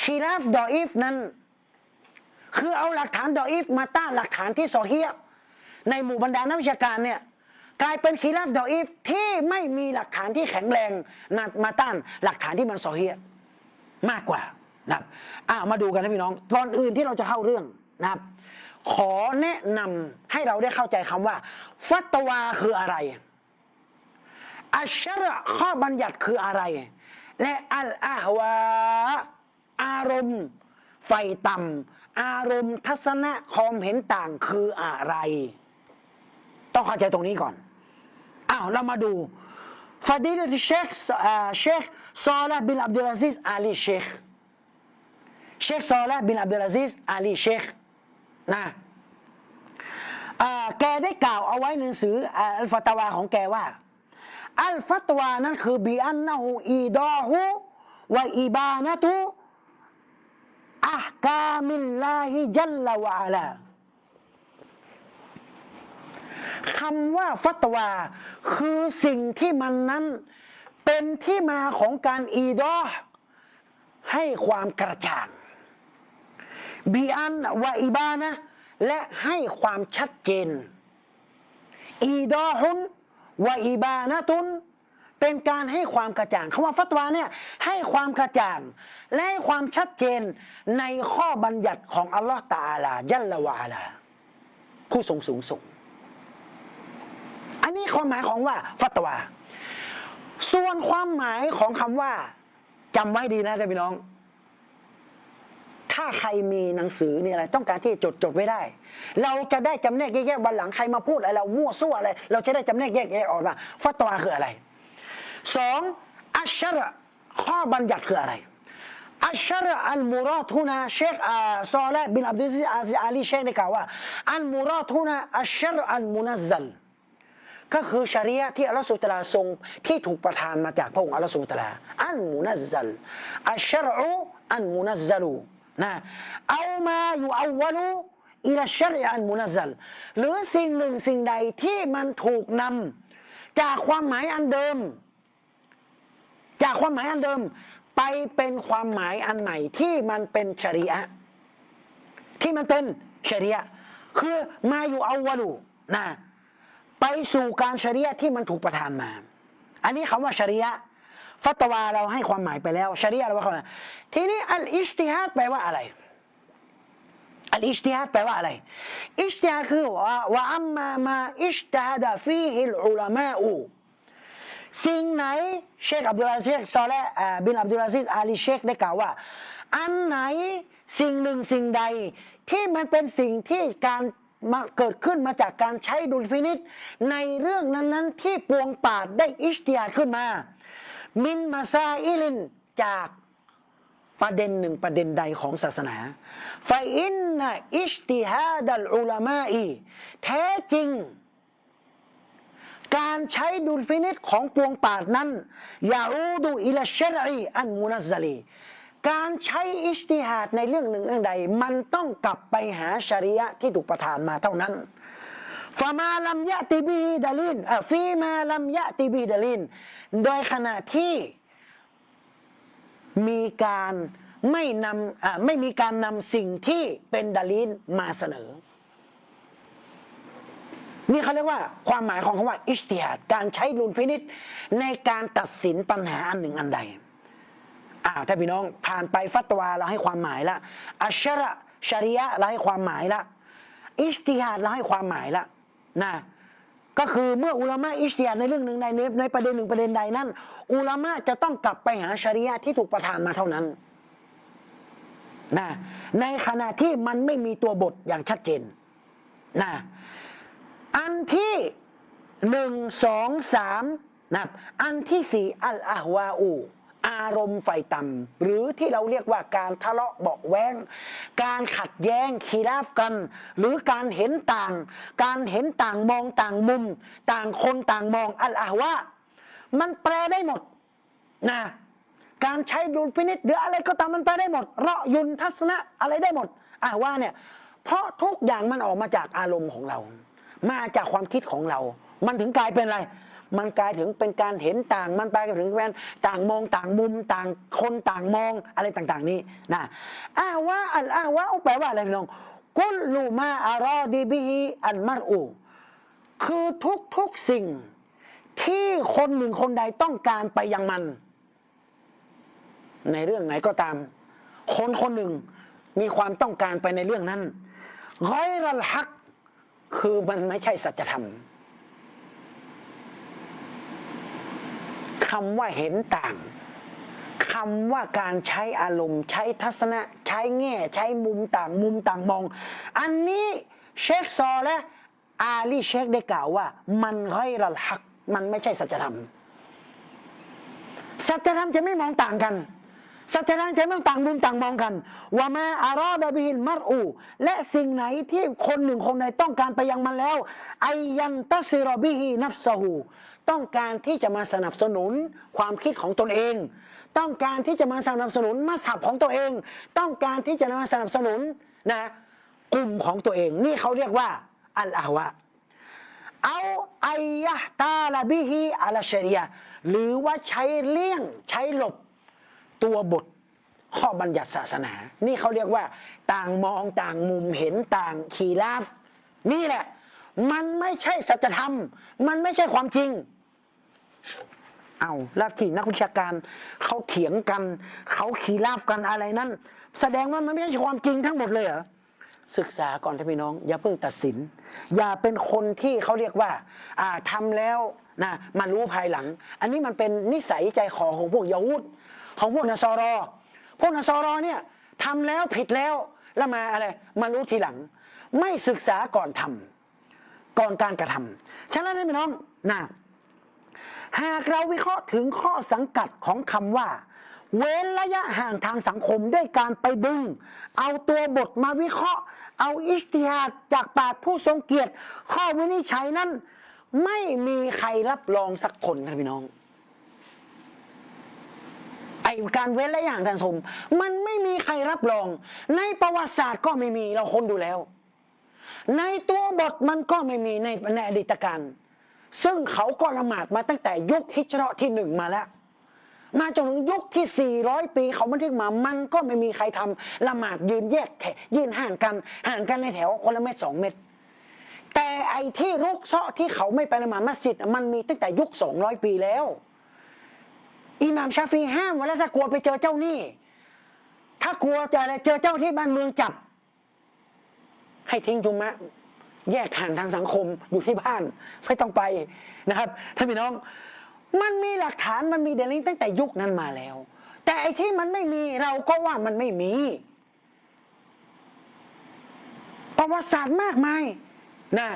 ชีราฟดออีฟนั้น คือเอาหลักฐานดออีฟมาต้านหลักฐานที่โซเฮียในหมู่บรรดานักวิชาการเนี่ยกลายเป็นคีราฟดออีฟที่ไม่มีหลักฐานที่แข็งแรงนมาต้านหลักฐานที่มันโซเฮียมากกว่านะครับอ่ามาดูกันนะพี่น้อง ตอนอื่นที่เราจะเข้าเรื่องนะครับ ขอแนะนำให้เราได้เข้าใจคำว่า ฟัตวาคืออะไร อัชระข้อบัญญัติคืออะไร และอัลอาฮวา อารมณ์ไฟต่ำอารมณ์ทัศนะความเห็นต่างคืออะไร ต้องเข้าใจตรงนี้ก่อนอ้าวเรามาดูฟาดิลเชคเชคซอลาบินอับดุลอาซิสอาลีเชคเชคซอลาบินอับดุลอาซิสอาลีเชคนะแกได้กล่าวเอาไว้ในหนังสืออัลฟาตาวาของแกว่า อัลฟัตวานั้นคือบีอันนะฮูอีดาฮูวะอีบานะตุอัฮกามิลลาฮิจัลลวะอาลาคำว่าฟัตวา คือสิ่งที่มันนั้น เป็นที่มาของการอีดอให้ความกระจ่างบีอันวะอีบานะและให้ความชัดเจน อีดอฮุน วะอีบานะตุนเป็นการให้ความกระจ่างคำว่าฟัตวาเนี่ยให้ความกระจ่าง และให้ความชัดเจนในข้อบัญญัติของอัลลอฮ์ตาอาลายัลละวาลาผู้ทรงสูงส่ง อันนี้ความหมายของว่าฟัตวา ส่วนความหมายของคำว่าจำไว้ดีนะท่านพี่น้อง ถ้าใครมีหนังสือนี่อะไร ต้องการที่จดจดไว้ได้ เราจะได้จำแนกแยกๆวันหลังใครมาพูดอะไรเรามั่วซั่วอะไรเราจะได้จำแนกแยกแยกออกว่าฟัตวาคืออะไรสองอัชชะระข้อบัญญัติคืออะไรอัชชะระอัลมุรอทุนาเชคอาซอละบินอับดุลซิอาซิอาลีเชคได้กล่าวว่าอัลมุรอทุนาอัชชะระอัลมุนัซซัลก็คือชริยะที่อัลลอฮฺสุบตลาทรงที่ถูกประทานมาจากพระองค์อัลลอฮฺสุบตลาอันมุนัซซัลอัชชรอุอันมุนัซซัลู นะเอามาอยู่เอาวะลูอิลชริอันมุนัซัลหรือสิ่งหนึ่งสิ่งใดที่มันถูกนำจากความหมายอันเดิม จากความหมายอันเดิม ไปเป็นความหมายอันใหม่ที่มันเป็นชริยะที่มันเป็นชริยะคือมาอยู่เอาวะลูนะไปสู่การชริยะที่มันถูกประทานมา อันนี้คำว่าชริยะ ฟัตวาเราให้ความหมายไปแล้วชริยะเราว่าเขามทีนี้อัลอิสติฮัดแปลว่าอะไรอัลอิสติฮัดแปลว่าอะไรอิสติฮัดคือว่าว่าอัมมามาอิสติฮัดฟีฮิลอุลามาอูสิ่งไหนเชคอับดุลอาซิสซอและบินอับดุลอาซิสอาลีเชคได้กล่าวว่า อันไหนสิ่งหนึ่งสิ่งใด ที่มันเป็นสิ่งที่การมาเกิดขึ้นมาจากการใช้ดุลพินิษในเรื่องนั้น ๆ ที่ปวงปาดได้อิสติฮัดขึ้นมา มินมาซาอิลินจากประเด็นหนึ่งประเด็นใดของศาสนาฟาอินนะอิสติฮาดัลอุลามาอีแท้จริง การใช้ดุลพินิษของปวงปาดนั้นยาอูดูอิลาชรีอันมุนัซซลีการใช้อิสติฮาดในเรื่องหนึ่งเรื่องใด มันต้องกลับไปหาชริยะที่ถูกประทานมาเท่านั้น ฟามาลัมยะติบีดาลินฟีมาลัมยะติบีดาลิน โดยขณะที่มีการไม่นำอ่าไม่มีการนำสิ่งที่เป็นดาลินมาเสนอ นี่เขาเรียกว่าความหมายของคำว่า อิสติฮัดการใช้ดุลพินิษในการตัดสินปัญหาอันหนึ่งอันใดอ้าวถ้าพี่น้องผ่านไปฟัตวาเราให้ความหมายละอัชระชริยะเราให้ความหมายละอิสติฮัดเราให้ความหมายละ นะก็คือเมื่ออุลามะอิสติฮัดในเรื่องหนึ่งในในประเด็นหนึ่งประเด็นใดนั้น อุลามะจะต้องกลับไปหาชริยะที่ถูกประทานมาเท่านั้นนะในขณะที่มันไม่มีตัวบทอย่างชัดเจนนะอันที่หนึ่งสองสามนะอันที่สี่อัลอาฮวาอู อารมณ์ไฟต่ำหรือที่เราเรียกว่าการทะเลาะเบาแวงการขัดแย้งขีราฟกัน หรือการเห็นต่าง การเห็นต่างมองต่างมุม ต่างคนต่างมองอัลอาวามันแปลได้หมดนะการใช้ดุลพินิษหรืออะไรก็ตามมันแปลได้หมดเราะยุนทัศนะอะไรได้หมดอ่าว่าเนี่ยเพราะทุกอย่างมันออกมาจากอารมณ์ของเรา มาจากความคิดของเรา มันถึงกลายเป็นอะไร มันกลายถึงเป็นการเห็นต่าง มันกลายถึงเป็นต่างมองต่างมุมต่างคนต่างมองอะไรต่างๆ นี้นะอ้าวะอัลอาวะแปลว่าอะไรพี่น้องกุลลูมาอารอดีบิฮิอันมารอูคือทุกๆสิ่งที่คนหนึ่งคนใดต้องการไปยังมัน ในเรื่องไหนก็ตาม คนคนหนึ่งมีความต้องการไปในเรื่องนั้นร้อยรัลฮัก คือมันไม่ใช่สัจธรรม คำว่าเห็นต่างคำว่าการใช้อารมณ์ ใช้ทัศนะ ใช้แง่ ใช้มุมต่างมุมต่างมอง อันนี้เชคซอและอาลีเชคได้กล่าวว่า มันร้รัลฮัก มันไม่ใช่สัจธรรม สัจธรรมจะไม่มองต่างกัน สัจธรรมจะไม่ต่างมุมต่างมองกันว่ามาอารอดบิฮิลมัรอูและสิ่งไหนที่คนหนึ่งคนใดต้องการไปยังมันแล้วไอยันตัสิรอบิฮินัฟซะฮูต้องการที่จะมาสนับสนุนความคิดของตนเอง ต้องการที่จะมาสนับสนุนมัสับของตัวเอง ต้องการที่จะมาสนับสนุนนะกลุ่มของตัวเอง นี่เขาเรียกว่าอัลอาวะเอาไอยะตาลาบิฮิอัลชรียหรือว่าใช้เลี่ยงใช้หลบ ตัวบทข้อบัญญัติศาสนา นี่เขาเรียกว่า ต่างมองต่างมุมเห็นต่างขีลาฟ นี่แหละ มันไม่ใช่สัจธรรม มันไม่ใช่ความจริง เอาแล้วที่นักวิชาการเขาเถียงกัน เขาขีลาฟกันอะไรนั้น แสดงว่ามันไม่ใช่ความจริงทั้งหมดเลยเหรอศึกษาก่อนท่านพี่น้อง อย่าเพิ่งตัดสิน อย่าเป็นคนที่เขาเรียกว่าอ่าทำแล้วนะมารู้ภายหลัง อันนี้มันเป็นนิสัยใจคอของพวกยาวุธ ของพวกนาซอรอพวกนาซอรอเนี่ยทำแล้วผิดแล้วแล้วมาอะไรมารู้ทีหลัง ไม่ศึกษาก่อนทำก่อนการกระทำฉะนั้นท่านพี่น้องนะหากเราวิเคราะห์ถึงข้อสังกัดของคำว่า เว้นระยะห่างทางสังคมด้วยการไปดึง เอาตัวบทมาวิเคราะห์ เอาอิสติฮาดจากปากผู้ทรงเกียรติ ข้อวินิจฉัยนั้น ไม่มีใครรับรองสักคนนะพี่น้อง การเว้นระยะห่างทางสังคมมันไม่มีใครรับรอง ในประวัติศาสตร์ก็ไม่มีเราคนดูแล้ว ในตัวบทมันก็ไม่มีในในอดีตการซึ่งเขาก็ละหมาดมาตั้งแต่ยุคฮิจเราะห์ที่หนึ่งมาแล้ว มาจนถึงยุคที่ 400 ปีเขาบันทึกมา มันก็ไม่มีใครทำละหมาดยืนแยกแถยืนห่างกันห่างกันในแถวคนละเม็ดสองเม็ดแต่ไอ้ที่รุกเซาะที่เขาไม่ไปละหมาดมัสยิดมันมีตั้งแต่ยุค 200 ปีแล้ว อิหม่ามชาฟีห้ามไว้แล้วถ้ากลัวไปเจอเจ้าหนี้ถ้ากลัวจะอะไรเจอเจ้าที่บ้านเมืองจับ ให้ทิ้งจุมะแยกห่างทางสังคมอยู่ที่บ้านไม่ต้องไปนะครับท่านพี่น้อง มันมีหลักฐานมันมีเดลิงตั้งแต่ยุคนั้นมาแล้ว แต่ไอ้ที่มันไม่มีเราก็ว่ามันไม่มี ประวัติศาสตร์มากมายนะ